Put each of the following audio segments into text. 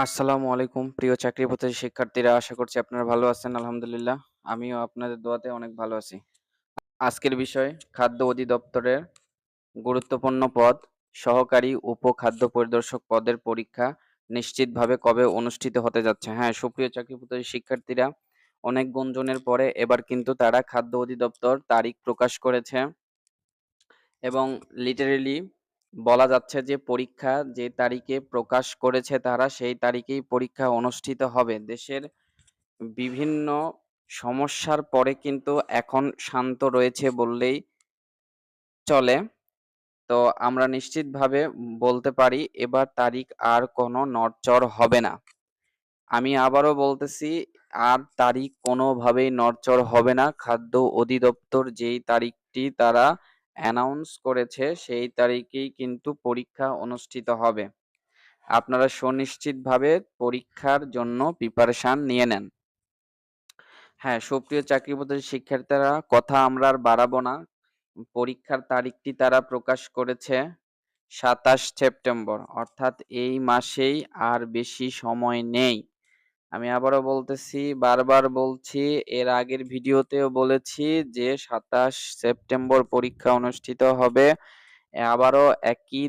আসসালামু আলাইকুম, প্রিয় চাকরি প্রত্যাশী শিক্ষার্থীরা, আশা করছি আপনারা ভালো আছেন, আলহামদুলিল্লাহ। আমিও আপনাদের দোয়াতে অনেক ভালো আছি। আজকের বিষয়, খাদ্য অধিদপ্তরের গুরুত্বপূর্ণ পদ, সহকারী উপখাদ্য পরিদর্শক পদের পরীক্ষা নিশ্চিতভাবে কবে অনুষ্ঠিত হতে যাচ্ছে। হ্যাঁ সুপ্রিয় চাকরি প্রত্যাশী শিক্ষার্থীরা, অনেক গুঞ্জনের পরে এবার কিন্তু তারা খাদ্য অধিদপ্তর তারিখ প্রকাশ করেছে এবং লিটারেলি বলা যাচ্ছে যে, পরীক্ষা যে তারিখে প্রকাশ করেছে তারা, সেই তারিখেই পরীক্ষা অনুষ্ঠিত হবে। দেশের বিভিন্ন সমস্যার পরে কিন্তু এখন শান্ত রয়েছে বললেই চলে। তো আমরা নিশ্চিতভাবে বলতে পারি, এবার তারিখ আর কোনো নড়চড় হবে না। আমি আবারও বলতেছি, আর তারিখ কোনোভাবেই নড়চড় হবে না। খাদ্য অধিদপ্তর যেই তারিখটি তারা অ্যানাউন্স করেছে সেই তারিখেই কিন্তু পরীক্ষা অনুষ্ঠিত হবে। আপনারা সুনিশ্চিতভাবে পরীক্ষার জন্য প্রিপারেশন নিয়ে নেন। হ্যাঁ সুপ্রিয় চাকরি শিক্ষার্থীরা কথা আমরা আর বাড়াবো না। পরীক্ষার তারিখটি তারা প্রকাশ করেছে সাতাশ সেপ্টেম্বর, অর্থাৎ এই মাসেই আর বেশি সময় নেই। আমি আবারও বলতেছি, বারবার বলছি, এর আগের ভিডিওতেও বলেছি যে সাতাশ সেপ্টেম্বর পরীক্ষা অনুষ্ঠিত হবে। আবারও একই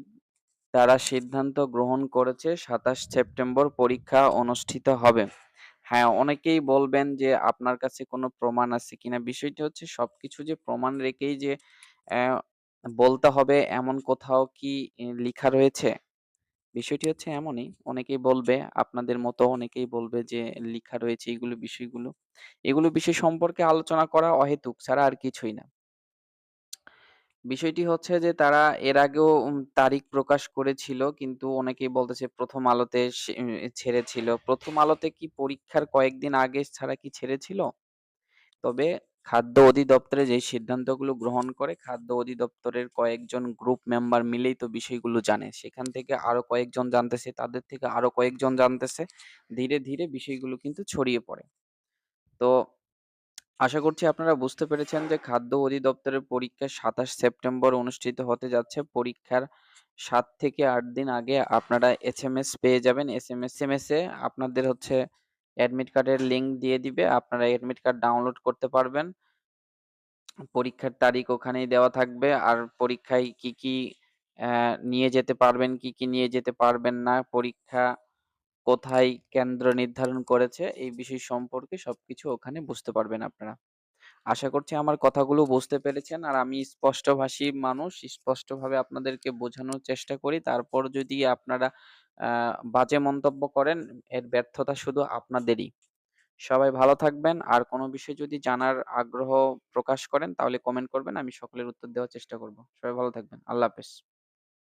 তারা সিদ্ধান্ত গ্রহণ করেছে, সাতাশ সেপ্টেম্বর পরীক্ষা অনুষ্ঠিত হবে। হ্যাঁ অনেকেই বলবেন যে আপনার কাছে কোনো প্রমাণ আছে কিনা? বিষয়টি হচ্ছে সবকিছু যে প্রমাণ রেখেই যে বলতে হবে এমন কোথাও কি লেখা রয়েছে? বিষয়টি হচ্ছে এমনই, অনেকেই বলবে, আপনাদের মতো অনেকেই বলবে যে, লিখা রয়েছে এগুলো বিষয়গুলো। এগুলো বিষয় সম্পর্কে আলোচনা করা অহেতুক, ছাড়া আর কিছুই না। বিষয়টি হচ্ছে যে, তারা এর আগেও তারিখ প্রকাশ করেছিল, কিন্তু অনেকেই বলতেছে প্রথম আলোতে ছেড়েছিল। প্রথম আলোতে কি পরীক্ষার কয়েকদিন আগে ছাড়া কি ছেড়েছিল? তবে খাদ্য অধিদপ্তরে যে সিদ্ধান্তগুলো গ্রহণ করে, খাদ্য অধিদপ্তরের কয়েকজন গ্রুপ মেম্বার মিলেই তো বিষয়গুলো জানে। সেখান থেকে আরও কয়েকজন জানতেছে, তাদের থেকে আরও কয়েকজন জানতেছে। ধীরে ধীরে বিষয়গুলো কিন্তু ছড়িয়ে পড়ে। তো আশা করছি আপনারা বুঝতে পেরেছেন যে খাদ্য অধিদপ্তরের পরীক্ষা সাতাশ সেপ্টেম্বর অনুষ্ঠিত হতে যাচ্ছে। পরীক্ষার সাত থেকে আট দিন আগে আপনারা এস এম এস পেয়ে যাবেন। S M S M S এ আপনাদের হচ্ছে অ্যাডমিট কার্ডের লিঙ্ক দিয়ে দিবে। আপনারা অ্যাডমিট কার্ড ডাউনলোড করতে পারবেন। পরীক্ষার তারিখ ওখানেই দেওয়া থাকবে। আর পরীক্ষায় কি কি নিয়ে যেতে পারবেন, কি কি নিয়ে যেতে পারবেন না, পরীক্ষা কোথায় কেন্দ্র নির্ধারণ করেছে, এই বিষয় সম্পর্কে সবকিছু ওখানে বুঝতে পারবেন আপনারা। আশা করছি আমার কথাগুলো বুঝতে পেরেছেন। আর আমি স্পষ্টভাষী মানুষ, স্পষ্টভাবে আপনাদেরকে বোঝানোর চেষ্টা করি। তারপর যদি আপনারা বাজে মন্তব্য করেন, এর ব্যর্থতা শুধু আপনাদেরই। সবাই ভালো থাকবেন। আর কোনো বিষয়ে যদি জানার আগ্রহ প্রকাশ করেন, তাহলে কমেন্ট করবেন। আমি সকলের উত্তর দেওয়ার চেষ্টা করব। সবাই ভালো থাকবেন। আল্লাহ হাফেজ।